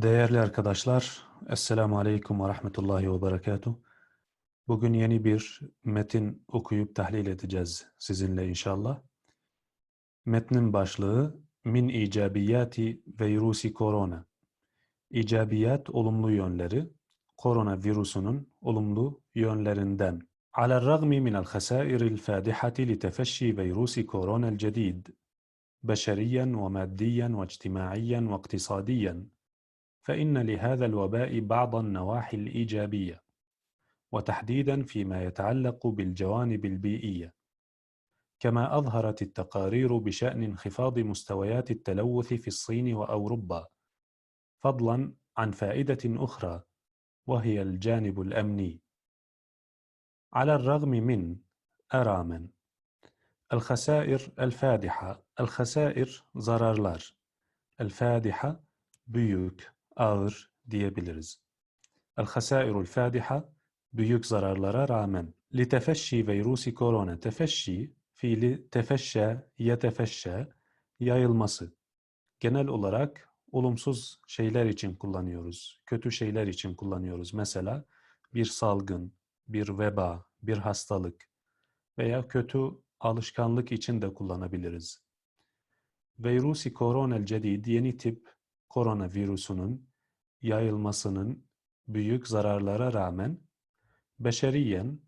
Değerli arkadaşlar, Esselamu Aleyküm ve Rahmetullahi ve Berekatuhu. Bugün yeni bir metin okuyup tahlil edeceğiz sizinle inşallah. Metnin başlığı Min icabiyati virüsi korona. İcabiyat olumlu yönleri, korona virüsünün olumlu yönlerinden. على الرغم من الخسائر الفادحة لتفشي فيروس كورونا الجديد بشريا وماديا واجتماعيا واقتصاديا فإن لهذا الوباء بعض النواحي الإيجابية وتحديدا فيما يتعلق بالجوانب البيئية. كما أظهرت التقارير بشأن انخفاض مستويات التلوث في الصين وأوروبا فضلا عن فائدة أخرى وهي الجانب الأمني. على الرغم من أرى من الخسائر الفادحة الخسائر zararlar الفادحة büyük, ağır diyebiliriz. El-hasairul fadiha büyük zararlara rağmen. Litefeşşi virüsi korona. Tefeşşi fiili tefeşşe, yetefeşşe yayılması. Genel olarak olumsuz şeyler için kullanıyoruz. Kötü şeyler için kullanıyoruz. Mesela bir salgın, bir veba, bir hastalık veya kötü alışkanlık için de kullanabiliriz. Virüsi koronel cedid yeni tip koronavirüsünün yayılmasının büyük zararlara rağmen beşeriyen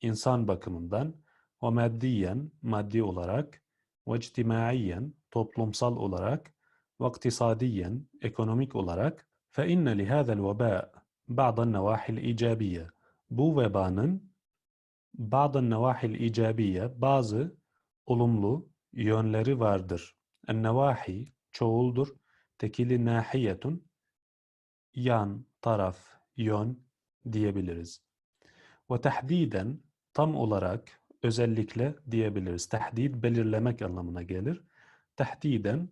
insan bakımından ve maddiyen maddi olarak ve ictimaiyen toplumsal olarak ve iktisadiyen ekonomik olarak inne lihâzel vebâ ba'dan nevâhil icabiyye bu vebanın ba'dan nevâhil icabiyye bazı olumlu yönleri vardır. En-nevahi çoğuldur tekili nahiyetun yan, taraf, yön diyebiliriz. Ve tahdiden tam olarak özellikle diyebiliriz. Tahdid belirlemek anlamına gelir. Tahdiden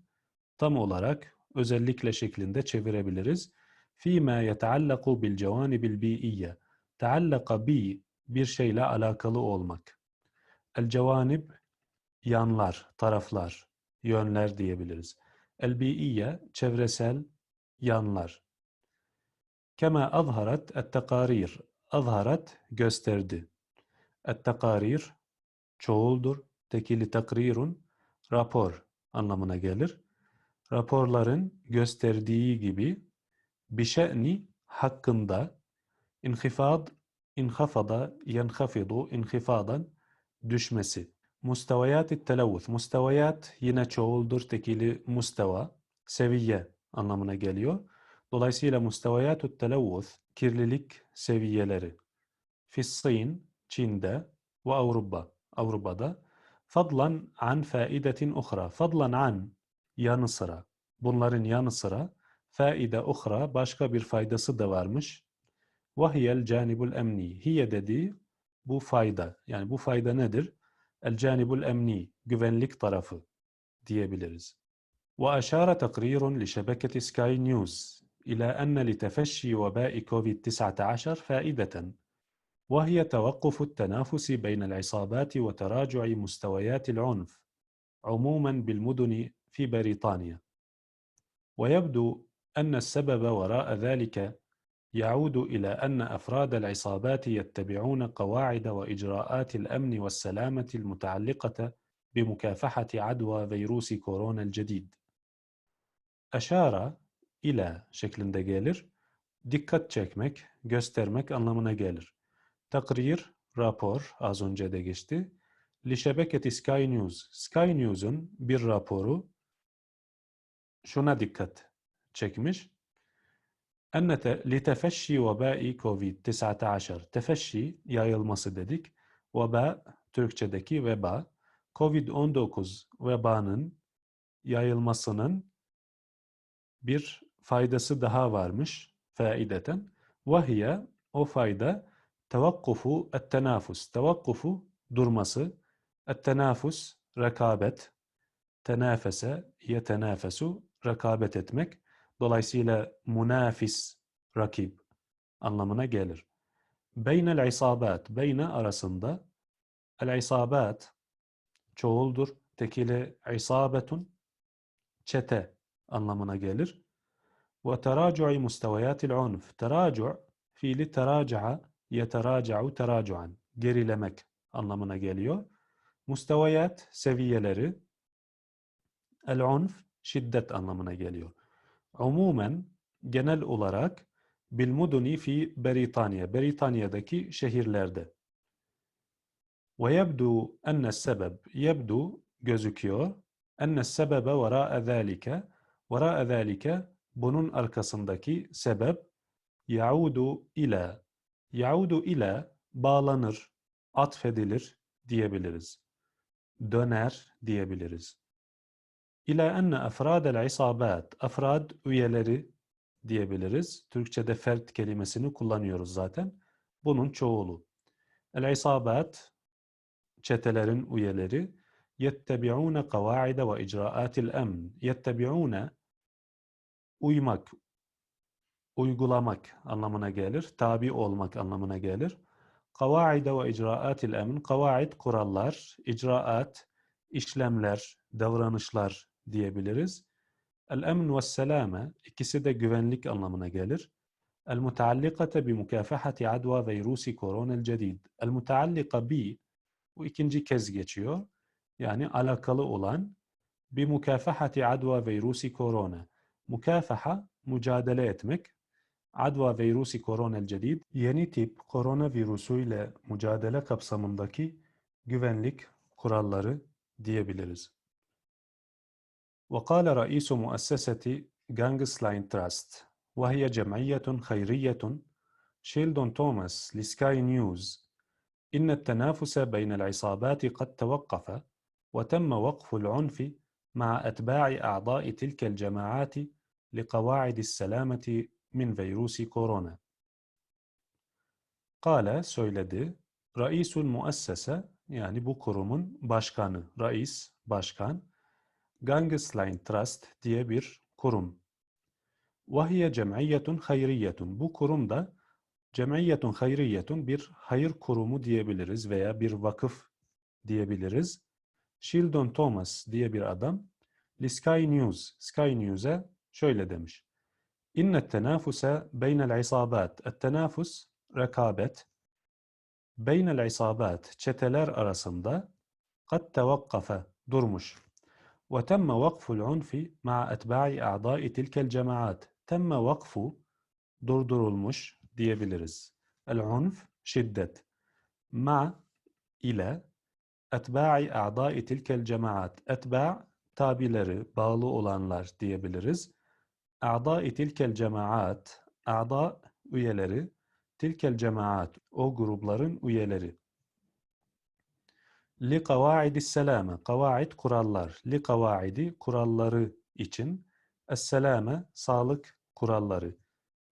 tam olarak özellikle şeklinde çevirebiliriz. Fîmâ yeteallaku bil cevânibil bi'iyye. Teallaka bi bir şeyle alakalı olmak. El cevanib yanlar, taraflar, yönler diyebiliriz. El-bi'iyye çevresel yanlar. Kema azharat et-tekarir. Azharat gösterdi. Et-tekarir çoğuldur. Tekili takrirun rapor anlamına gelir. Raporların gösterdiği gibi bir şe'ni hakkında inhifad, inhafada, yenhafidu, inhifadan düşmesi. Mustavayat televvüz. Mustavayat yine çoğuldur tekili mustava, seviye anlamına geliyor. Dolayısıyla mustavayatut televvüz kirlilik seviyeleri. Fissin, Çin'de ve Avrupa, Avrupa'da. Fadlan an faidetin uhra. Fadlan an yanı sıra. Bunların yanı sıra faide uhra başka bir faydası da varmış. Vahiyel canibul emni. Hiye dediği bu fayda. Yani bu fayda nedir? Canibul emni. Güvenlik tarafı diyebiliriz. وأشار تقرير لشبكة سكاي نيوز إلى أن لتفشي وباء كوفيد-19 فائدة وهي توقف التنافس بين العصابات وتراجع مستويات العنف عموما بالمدن في بريطانيا ويبدو أن السبب وراء ذلك يعود إلى أن أفراد العصابات يتبعون قواعد وإجراءات الأمن والسلامة المتعلقة بمكافحة عدوى فيروس كورونا الجديد. أشار إلى شكل دجالر دقت تشيكمك göstermek anlamına gelir تقرير رابور az önce لشبكة سكاي نيوز. سكاي نيوزن bir raporu şuna dikkat Enne li tefeşşi vebai Covid-19. Tefeşşi yayılması dedik. Veba Türkçedeki veba. Covid-19 vebanın yayılmasının bir faydası daha varmış faideten. Vahiye o fayda tevakkufu et-tenafus. Tevakkufu durması. Et-tenafus rekabet. Tenafese yetenafesu rekabet etmek. Dolayısıyla münafis, rakip anlamına gelir. Beynel isabat, beyne arasında el isabat çoğuldur. Tekili isabetun çete anlamına gelir. Ve teracu'i mustevayatil unf. Teracu' fiili teraca'a yeteraca'u teracu'an. Gerilemek anlamına geliyor. Mustevayat seviyeleri el unf şiddet anlamına geliyor. Umumen genel olarak bil muduni fi Britanya Britanya'daki şehirlerde. Ve yebdu enne sebeb yebdu gözüküyor enne sebebe vera'a zâlike vera'a zâlike bunun arkasındaki sebep yaudu ile yaudu ile bağlanır, atfedilir diyebiliriz. Döner diyebiliriz. İla enne efradel isabat, efrad üyeleri diyebiliriz. Türkçe'de fert kelimesini kullanıyoruz zaten. Bunun çoğulu. El isabat, çetelerin üyeleri, yettebi'une kavaide ve icraatil emn. Yettebi'une uymak, uygulamak anlamına gelir. Tabi olmak anlamına gelir. Kavaide ve icraatil emn. Kavaid kurallar, icraat işlemler, davranışlar diyebiliriz. El emn ve selame ikisi de güvenlik anlamına gelir. El mutaallikate bi mukafahati adva virusi koronel cedid. El mutaallika bi bu ikinci kez geçiyor. Yani alakalı olan bi mukafahati adva virusi korona. Mukafaha mücadele etmek. Adva virusi koronel cedid yeni tip koronavirüsü ile mücadele kapsamındaki güvenlik kuralları diyebiliriz. وقال رئيس مؤسسة جانجس لاين تراست وهي جمعية خيرية شيلدون توماس لسكاي نيوز إن التنافس بين العصابات قد توقف وتم وقف العنف مع أتباع أعضاء تلك الجماعات لقواعد السلامة من فيروس كورونا. قال söyledi رئيس المؤسسة yani bu kurumun başkanı, reis, başkan, Ganges Line Trust diye bir kurum. Vahiye cem'iyetun hayriyetun. Bu kurum da cem'iyetun hayriyetun bir hayır kurumu diyebiliriz veya bir vakıf diyebiliriz. Sheldon Thomas diye bir adam Sky News, Sky News'e şöyle demiş. İnne tenafuse beynel isabat. Et-tenafus rekabet. Beynel isabat çeteler arasında kad tevakkafe durmuş. وتم وقف العنف مع أتباع أعضاء تلك الجماعات. تم وقف durdurulmuş diyebiliriz. El-unf şiddet. Ma ile etba'i a'dai tilkel cemaat. Etba' tabileri, bağlı olanlar diyebiliriz. A'dai tilkel cemaat, a'da üyeleri, tilkel cemaat, o grupların üyeleri. لقواعد السلامة قواعد كرالار لقواعد كرالار için السلامة صالك kuralları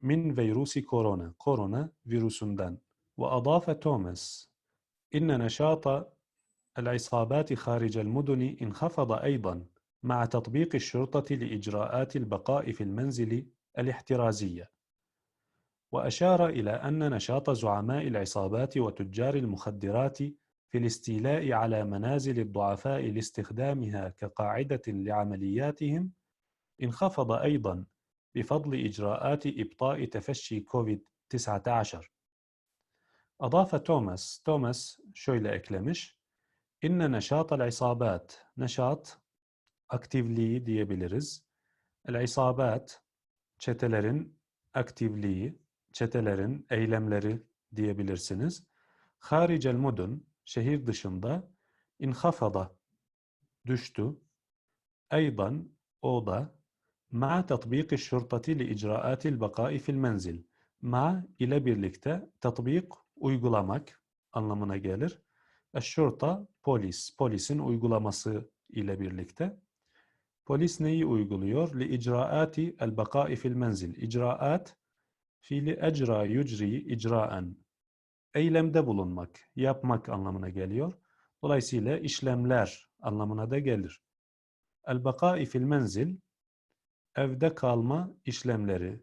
من فيروس كورونا كورونا فيروس فيروسundan وأضاف توماس. إن نشاط العصابات خارج المدن انخفض أيضا مع تطبيق الشرطة لإجراءات البقاء في المنزل الاحترازية. وأشار إلى أن نشاط زعماء العصابات وتجار المخدرات في الاستيلاء على منازل الضعفاء لاستخدامها كقاعدة لعملياتهم انخفض أيضا بفضل إجراءات إبطاء تفشي كوفيد-19 أضاف توماس توماس شويلة إكلمش إن نشاط العصابات نشاط Actively Diabilities العصابات çetelerin aktifliği, çetelerin eylemleri diyebilirsiniz. خارج المدن şehir dışında inhafada düştü. Aydan o da ma tatbiki şurtati li icraatil bakai fil menzil. Ma ile birlikte tatbik uygulamak anlamına gelir. Eşşurta polis, polisin uygulaması ile birlikte. Polis neyi uyguluyor? Li icraati el bakai fil menzil. İcraat fiili ecra yucri icraen eylemde bulunmak, yapmak anlamına geliyor. Dolayısıyla işlemler anlamına da gelir. El-bakai fil menzil, evde kalma işlemleri.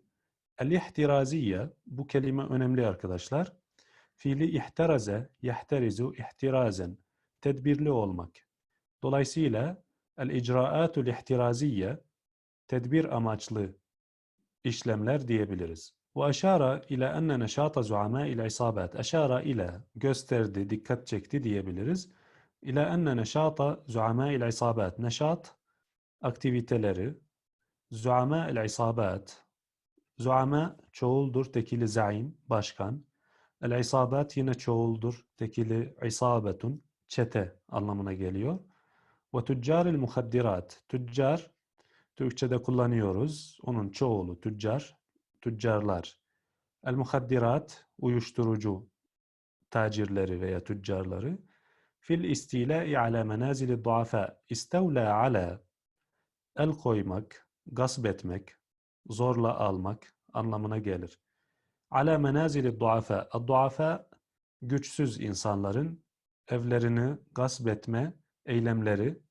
El-ihtiraziye, bu kelime önemli arkadaşlar. Fiili ihtiraze, yahterizu, ihtirazen, tedbirli olmak. Dolayısıyla el-icraatul ihtiraziye, tedbir amaçlı işlemler diyebiliriz. وأشار إلى أن نشاط زعماء العصابات أشار إلى gösterdi, dikkat çekti diyebiliriz. إلى أن نشاط زعماء العصابات نشاط aktiviteleri زعماء العصابات Zuama çoğuldur, tekili zaim, başkan. El isabat yine çoğuldur, tekili isabetun, çete anlamına geliyor. Ve tüccaril muhaddirat. Tüccar, Türkçe'de kullanıyoruz. Onun çoğulu tüccar, tüccarlar. El muhaddirat, uyuşturucu tacirleri veya tüccarları. Fil istila'i ala menazili duafa. İstevla ala el koymak, gasp etmek, zorla almak anlamına gelir. Ala menazili duafa. Duafa güçsüz insanların evlerini gasp etme eylemleri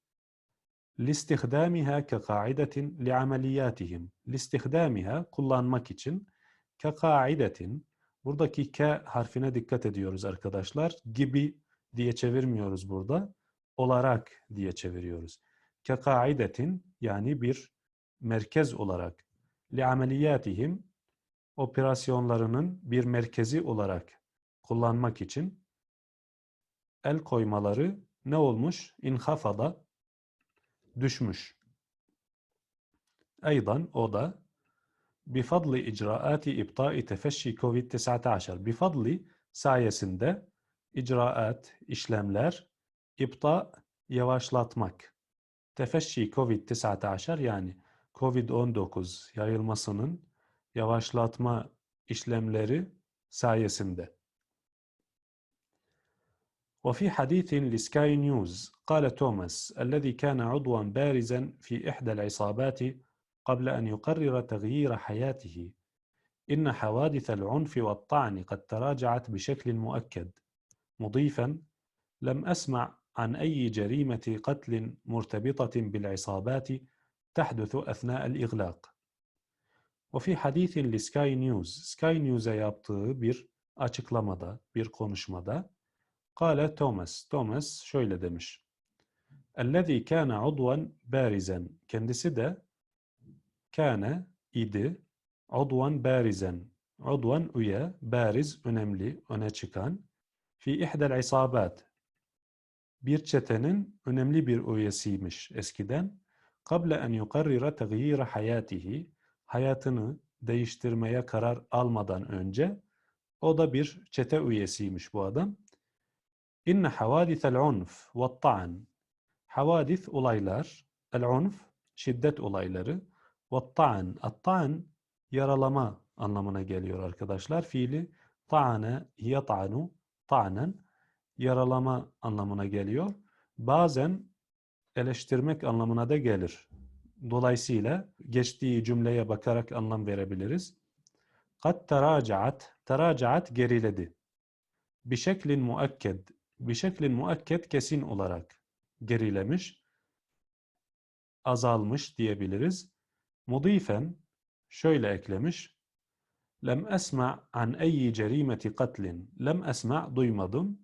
kaidetin li ameliyatihim. Listihdamiha kullanmak için kaidetin buradaki ke harfine dikkat ediyoruz arkadaşlar. Gibi diye çevirmiyoruz burada. Olarak diye çeviriyoruz. Kaidetin yani bir merkez olarak li ameliyatihim operasyonlarının bir merkezi olarak kullanmak için el koymaları ne olmuş? İnhafada düşmüş. Aydan o da bifadli icraati ibtai tefeşşi Covid-19 bifadli sayesinde icraat, işlemler, ipta yavaşlatmak. Tefeşşi Covid-19 yani Covid-19 yayılmasının yavaşlatma işlemleri sayesinde. وفي حديث لسكاي نيوز قال توماس الذي كان عضوا بارزا في إحدى العصابات قبل أن يقرر تغيير حياته. إن حوادث العنف والطعن قد تراجعت بشكل مؤكد. مضيفا لم أسمع عن أي جريمة قتل مرتبطة بالعصابات تحدث أثناء الإغلاق. وفي حديث لسكاي نيوز سكاي نيوز'a yaptığı bir açıklamada, bir konuşmada قال توماس توماس şöyle demiş. الذي كان عضوا بارزا kendisi de كان idi عضوا بارزا عضوا üye bariz önemli öne çıkan في إحدى العصابات bir çetenin önemli bir üyesiymiş eskiden. قبل أن يقرر تغيير حياته hayatını değiştirmeye karar almadan önce o da bir çete üyesiymiş bu adam. İnne havadithel unf ve ta'an havadith olaylar el unf şiddet olayları ve ta'an ta'an yaralama anlamına geliyor arkadaşlar. Fiili ta'ane yat'anu ta'nen yaralama anlamına geliyor. Bazen eleştirmek anlamına da gelir. Dolayısıyla geçtiği cümleye bakarak anlam verebiliriz. Kat teracaat, teracaat geriledi. Bir şeklin muakked, bir şeklin muakked kesin olarak gerilemiş, azalmış diyebiliriz. Mudifen şöyle eklemiş. Lem esma an eyyi cerimeti katlin. Lem esma duymadım.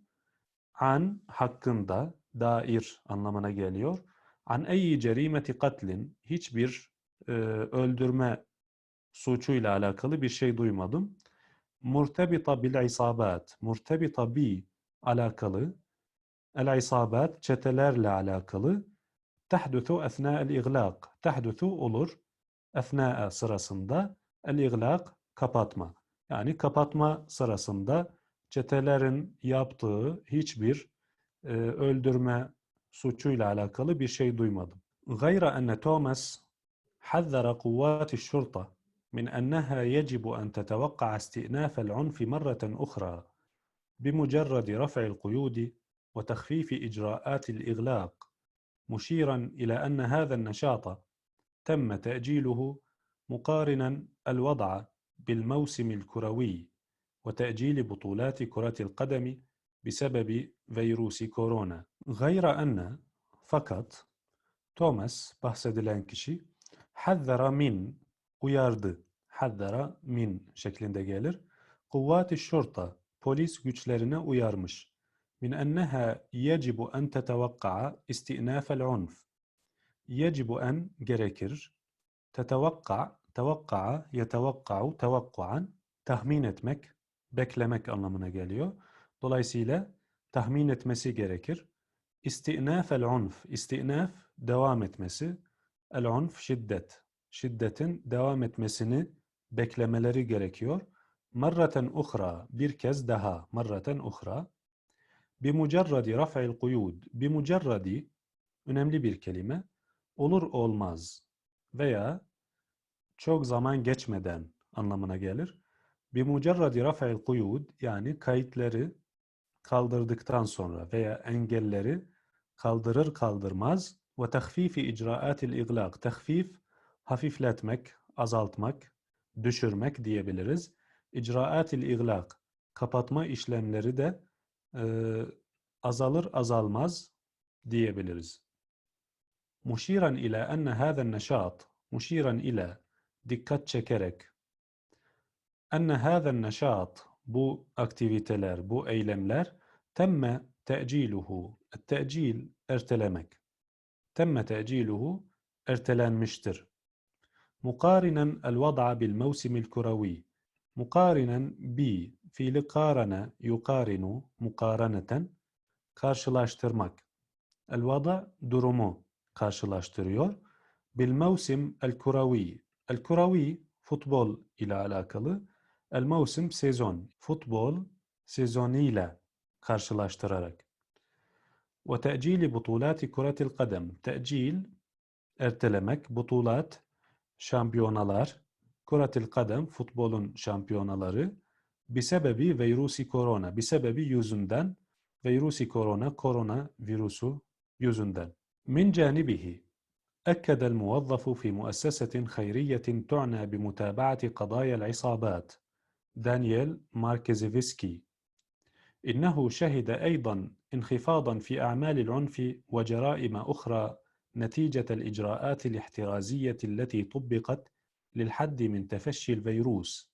An hakkında dair anlamına geliyor. An eyyi cerimeti katlin hiçbir e, öldürme suçuyla alakalı bir şey duymadım. Murtebita bil isabat. Murtebita bi alakalı, el-isabat çetelerle alakalı, tehdüthu esna el-iglaq, tehdüthu olur, esna sırasında, el-iglaq kapatma. Yani kapatma sırasında çetelerin yaptığı hiçbir e, öldürme suçuyla alakalı bir şey duymadım. Gayra enne Thomas hazzara kuvvati şurta min enneha yecibu en tetevakka isti'nafel unfi marraten uhra. بمجرد رفع القيود وتخفيف إجراءات الإغلاق مشيرا إلى أن هذا النشاط تم تأجيله مقارنا الوضع بالموسم الكروي وتأجيل بطولات كرة القدم بسبب فيروس كورونا. غير أن Thomas bahsedilen kişi hazzara min uyardı. Hazzara min şeklinde gelir. Kuvvati şurta polis güçlerine uyarmış. Min enneha yecibu en tetevakka'a istinafel unf. Yecibu en gerekir. Tetevakka Tevakka'a, yetevakka'u, tevakkuan tahmin etmek, beklemek anlamına geliyor. Dolayısıyla tahmin etmesi gerekir. İstinaf el-unf, istinaf devam etmesi, el-unf şiddet, şiddetin devam etmesini beklemeleri gerekiyor. Marraten uhra, bir kez daha, marraten uhra. Bimucerradi raf'il kuyud, bimucerradi önemli bir kelime, olur olmaz veya çok zaman geçmeden anlamına gelir. Bimucerradi raf'il kuyud yani kayıtları kaldırdıktan sonra veya engelleri kaldırır kaldırmaz ve tahfifi icraatil iglaq. Tahfif hafifletmek, azaltmak, düşürmek diyebiliriz. İcraatil iglaq kapatma işlemleri de e, azalır azalmaz diyebiliriz. Muşiran ile enne hâzen neşat, muşiran ile dikkat çekerek enne hâzen neşat bu aktiviteler, bu eylemler temme te'ciluhu. Te'cil ertelemek. Temme te'ciluhu ertelenmiştir. Mukarinen el vad'a bil mevsimil kuravi. Mukarinen bi fiili karane yukarinu mukaraneten karşılaştırmak. El vada durumu karşılaştırıyor. Bil mevsim el kuravi. El kuravi futbol ile alakalı. El mevsim sezon. Futbol sezonuyla karşılaştırarak. Ve te'cili butulati kuretil kadem. Te'cil ertelemek, butulat şampiyonalar, kuretil kadem futbolun şampiyonaları bisebebi virusi korona. Bisebebi yüzünden virusi korona, korona virüsü yüzünden. Min canibihi أكد الموظف في مؤسسة خيرية تعنى بمتابعة قضايا العصابات دانييل ماركزيفسكي إنه شهد أيضا انخفاضا في أعمال العنف وجرائم أخرى نتيجة الإجراءات الاحترازية التي طبقت للحد من تفشي الفيروس.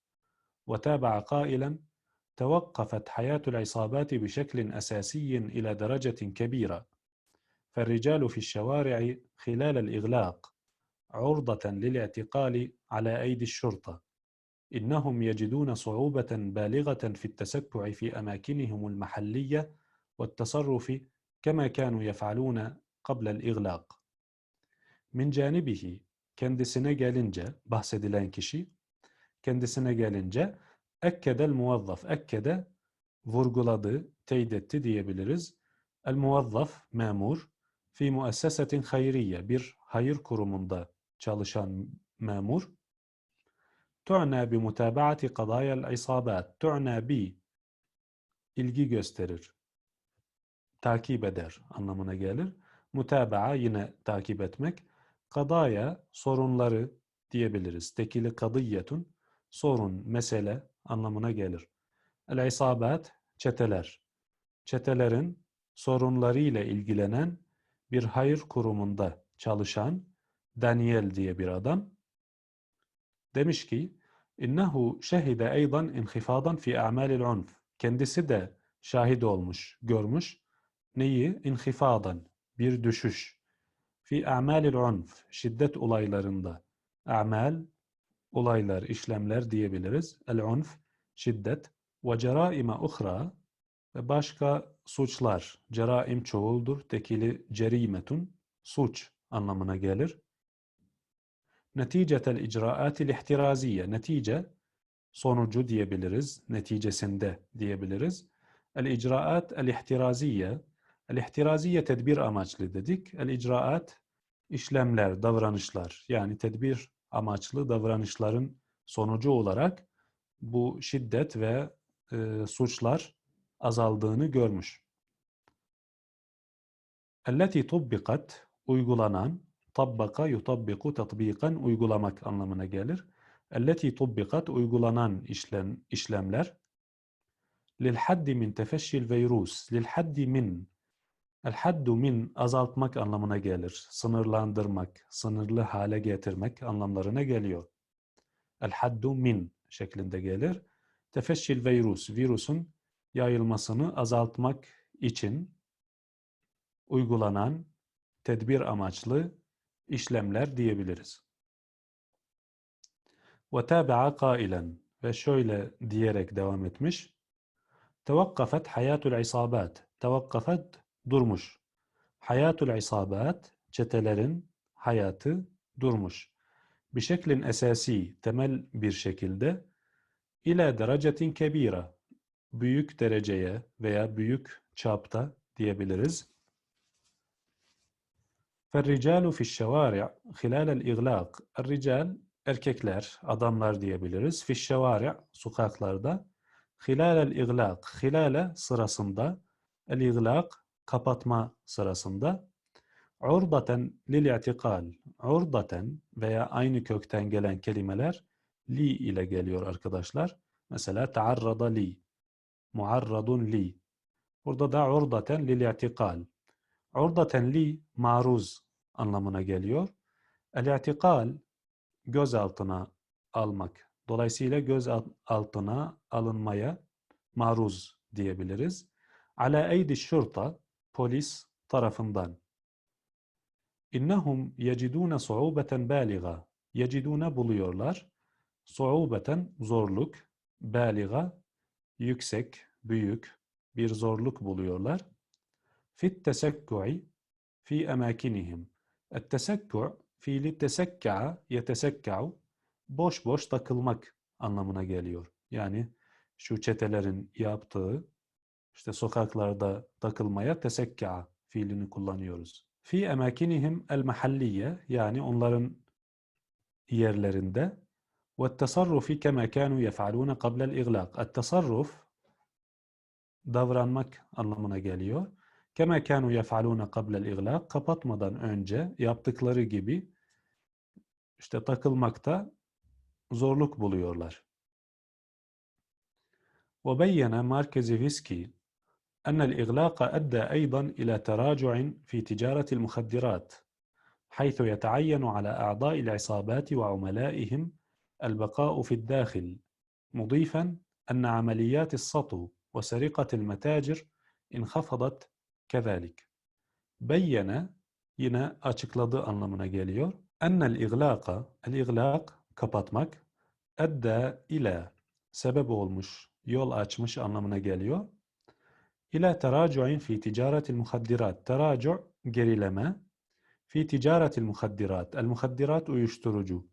وتابع قائلا توقفت حياة العصابات بشكل أساسي إلى درجة كبيرة. فالرجال في الشوارع خلال الإغلاق عرضة للاعتقال على أيدي الشرطة. إنهم يجدون صعوبة بالغة في التسكع في أماكنهم المحلية والتصرف كما كانوا يفعلون قبل الإغلاق. من جانبه kendisine gelince bahsedilen kişi kendisine gelince ekkede muvazzaf. Ekkede vurguladı, teyit etti diyebiliriz. El muvazzaf memur fi muessesetin hayriye. Bir hayır kurumunda çalışan memur. Tu'na bi mutaba'ati qadaya'l isabat. Tu'na bi. İlgi gösterir. Takip eder anlamına gelir. Mutaba'a yine takip etmek kadaya sorunları diyebiliriz. Tekili kadiyetun sorun mesele anlamına gelir. El isabat çeteler. Çetelerin sorunlarıyla ilgilenen bir hayır kurumunda çalışan Daniel diye bir adam demiş ki innehu şehide eydan inhifadan fi a'malil unf. Kendisi de şahit olmuş, görmüş. Neyi? İnhifadan, bir düşüş. Fi a'malil unf, şiddet olaylarında. A'mal, olaylar, işlemler diyebiliriz. El-unf, şiddet. Ve ceraime uhra, ve başka suçlar. Ceraim çoğuldur. Tekili cerimetun, suç anlamına gelir. Neticetel icraatil ihtiraziye. Netice, sonucu diyebiliriz. Neticesinde diyebiliriz. El icraat el ihtiraziye. El ihtiraziye tedbir amaçlı dedik. El icraat işlemler, davranışlar. Yani tedbir amaçlı davranışların sonucu olarak bu şiddet ve e, suçlar azaldığını görmüş. Elleti tubbikat uygulanan tabbaka yutabbiku tatbikan uygulamak anlamına gelir. Elleti tubbikat uygulanan işlem işlemler lil haddi min tefeşşil virus lil haddi min el haddu min azaltmak anlamına gelir. Sınırlandırmak, sınırlı hale getirmek anlamlarına geliyor. El haddu min şeklinde gelir. Tefeşşil virus virüsün yayılmasını azaltmak için uygulanan tedbir amaçlı işlemler diyebiliriz. وتابع قائلا ve şöyle diyerek devam etmiş. Tevakkafet hayatul isabat. Tevakkafet durmuş. Hayatul isabat çetelerin hayatı durmuş. Bir şeklin esasi, temel bir şekilde ile derecetin kebira büyük dereceye veya büyük çapta diyebiliriz. فالرجال في الشوارع خلال الإغلاق الرجال erkekler, adamlar diyebiliriz. Fi şevâri' sokaklarda hilal iglaq hilale sırasında el iglaq kapatma sırasında urdaten lil i'tikal urdaten veya aynı kökten gelen kelimeler li ile geliyor arkadaşlar. Mesela taarrada li muarradun li burada da urdaten lil i'tikal urdaten li maruz anlamına geliyor. El i'tikal gözaltına almak. Dolayısıyla göz altına alınmaya maruz diyebiliriz. Ala eydi şurta polis tarafından. İnnehum yecidune su'ubeten baliga. Yecidune buluyorlar. Su'ubeten zorluk, baliga yüksek, büyük bir zorluk buluyorlar. Fit tesekku'i fi emakinihim. Et tesekku' fiili tesekka'a yetesekka'u boş boş takılmak anlamına geliyor. Yani şu çetelerin yaptığı işte sokaklarda takılmaya tesekka'a fiilini kullanıyoruz. Fi emakinihim el mahalliye yani onların yerlerinde ve tasarrufi kema kanu yef'alun qabla el iglaq. Et tasarruf davranmak anlamına geliyor. Kema kanu yef'alun qabla el iglaq kapatmadan önce yaptıkları gibi işte takılmakta zorluk buluyorlar. وبين ماركزيفسكي أن الإغلاق أدى أيضا إلى تراجع في تجارة المخدرات حيث يتعين على أعضاء العصابات وعملائهم البقاء في الداخل مضيفا أن عمليات السطو وسرقة المتاجر انخفضت كذلك بين açıkladığı anlamına geliyor. Ennel iglâka, el iglâk kapatmak, edde ile sebep olmuş, yol açmış anlamına geliyor. İle teracu'in fi ticaretil muhaddirat. Teracu gerileme. Fi ticaretil muhaddirat. El muhaddirat uyuşturucu.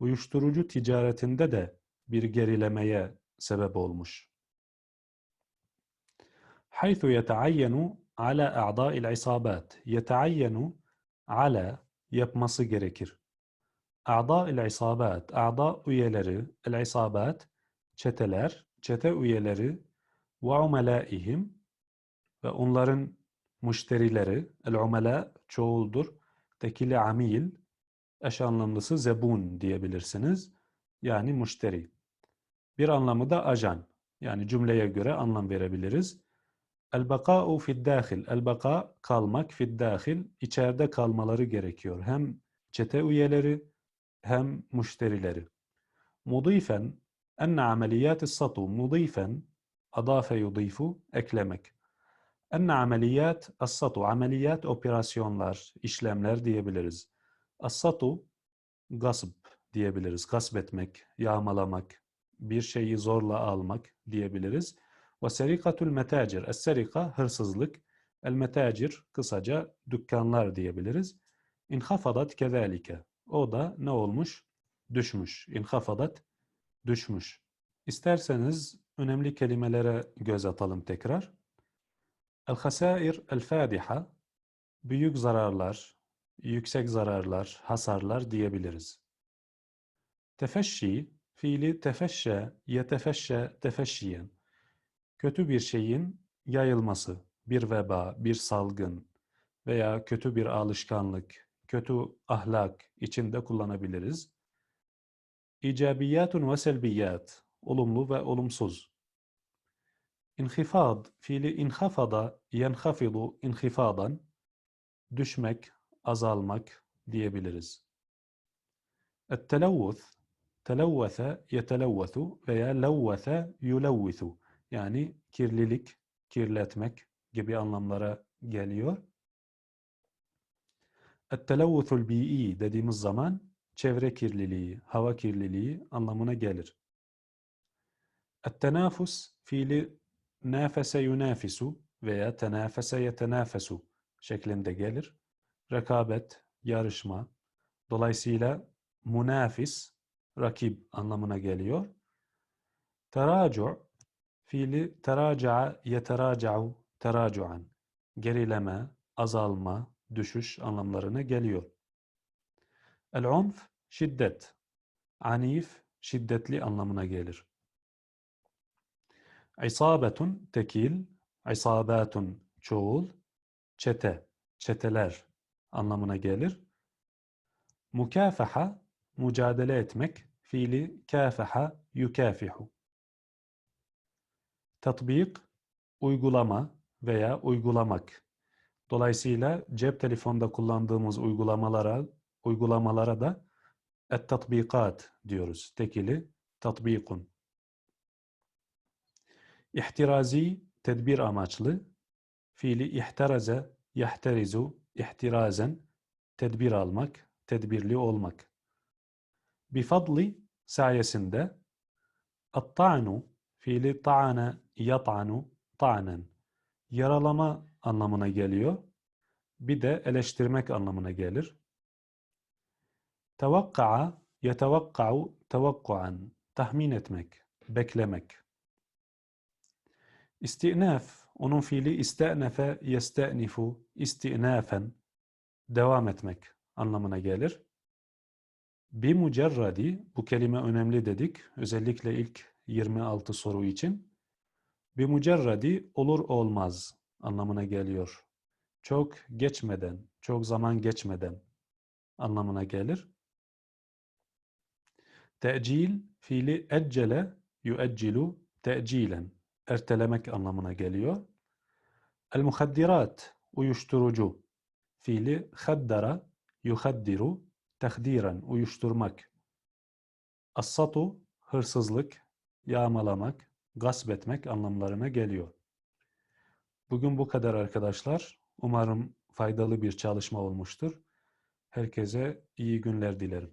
Uyuşturucu ticaretinde de bir gerilemeye sebep olmuş. Haythu yeteayyenu ala a'da'il isabat. Yeteayyenu ala yapması gerekir. A'da il isabat, a'da üyeleri, el isabat, çeteler, çete üyeleri ve umelaihim ve onların müşterileri, el umela çoğuldur, tekili amil, eş anlamlısı zebun diyebilirsiniz. Yani müşteri. Bir anlamı da ajan. Yani cümleye göre anlam verebiliriz. El-bakâ'u fid-dâhil. El-bakâ kalmak fid-dâhil. içeride kalmaları gerekiyor. Hem çete üyeleri hem müşterileri. Mudifen enne ameliyat satu mudifen adafe yudifu eklemek. Enne ameliyat as-satu ameliyat operasyonlar, işlemler diyebiliriz. As-satu gasp diyebiliriz. Gasp etmek, yağmalamak, bir şeyi zorla almak diyebiliriz. Ve serikatul metacir. Es-serika hırsızlık. El metacir kısaca dükkanlar diyebiliriz. İnhafadat kezalike. O da ne olmuş? Düşmüş. İnhafadat düşmüş. İsterseniz önemli kelimelere göz atalım tekrar. El-hasair el-fadiha büyük zararlar, yüksek zararlar, hasarlar diyebiliriz. Tefeşşi fiili tefeşşe, yetefeşşe, tefeşşiyen kötü bir şeyin yayılması, bir veba, bir salgın veya kötü bir alışkanlık, kötü ahlak içinde kullanabiliriz. İcabiyatun ve selbiyat, olumlu ve olumsuz. İnhifad fiili inhafada yenhafidu inhifadan düşmek, azalmak diyebiliriz. Ettelavvuth televvese yetelevvesu veya levvese yulevvisu yani kirlilik, kirletmek gibi anlamlara geliyor. Ettelavvuthul bi'i dediğimiz zaman çevre kirliliği, hava kirliliği anlamına gelir. Ettenafus fiili nafese yunafisu veya tenafese yetenafisu şeklinde gelir. Rekabet, yarışma. Dolayısıyla munafis, rakip anlamına geliyor. Teracu fiili teraca'a yeteraca'u teracu'an. Gerileme, azalma, düşüş anlamlarına geliyor. El-unf şiddet. Anif şiddetli anlamına gelir. İsabetun tekil, isabatun çoğul, çete, çeteler anlamına gelir. Mukafaha mücadele etmek, fiili kafaha yukafihu. Tatbik uygulama veya uygulamak. Dolayısıyla cep telefonda kullandığımız uygulamalara uygulamalara da et-tatbikat diyoruz. Tekili tatbikun. İhtirazi tedbir amaçlı. Fiili ihteraze, yahterizu, ihtirazen tedbir almak, tedbirli olmak. Bifadli sayesinde at-ta'nu fiili ta'ana yat'anu ta'nen yaralama anlamına geliyor. Bir de eleştirmek anlamına gelir. Tevakka'a yetevakka'u tevakkuan tahmin etmek, beklemek. İstinaf, onun fiili iste'nefe yeste'nifu, istinafen, devam etmek anlamına gelir. Bir mücerradi, bu kelime önemli dedik, özellikle ilk 26 soru için. Bir mücerradi olur olmaz anlamına geliyor. Çok geçmeden, çok zaman geçmeden anlamına gelir. Te'cil fiili eccele yueccilu te'cilen ertelemek anlamına geliyor. El-muhaddirat uyuşturucu fiili haddara yuhaddiru tehdiren uyuşturmak. As-satu hırsızlık, yağmalamak, gasp etmek anlamlarına geliyor. Bugün bu kadar arkadaşlar. Umarım faydalı bir çalışma olmuştur. Herkese iyi günler dilerim.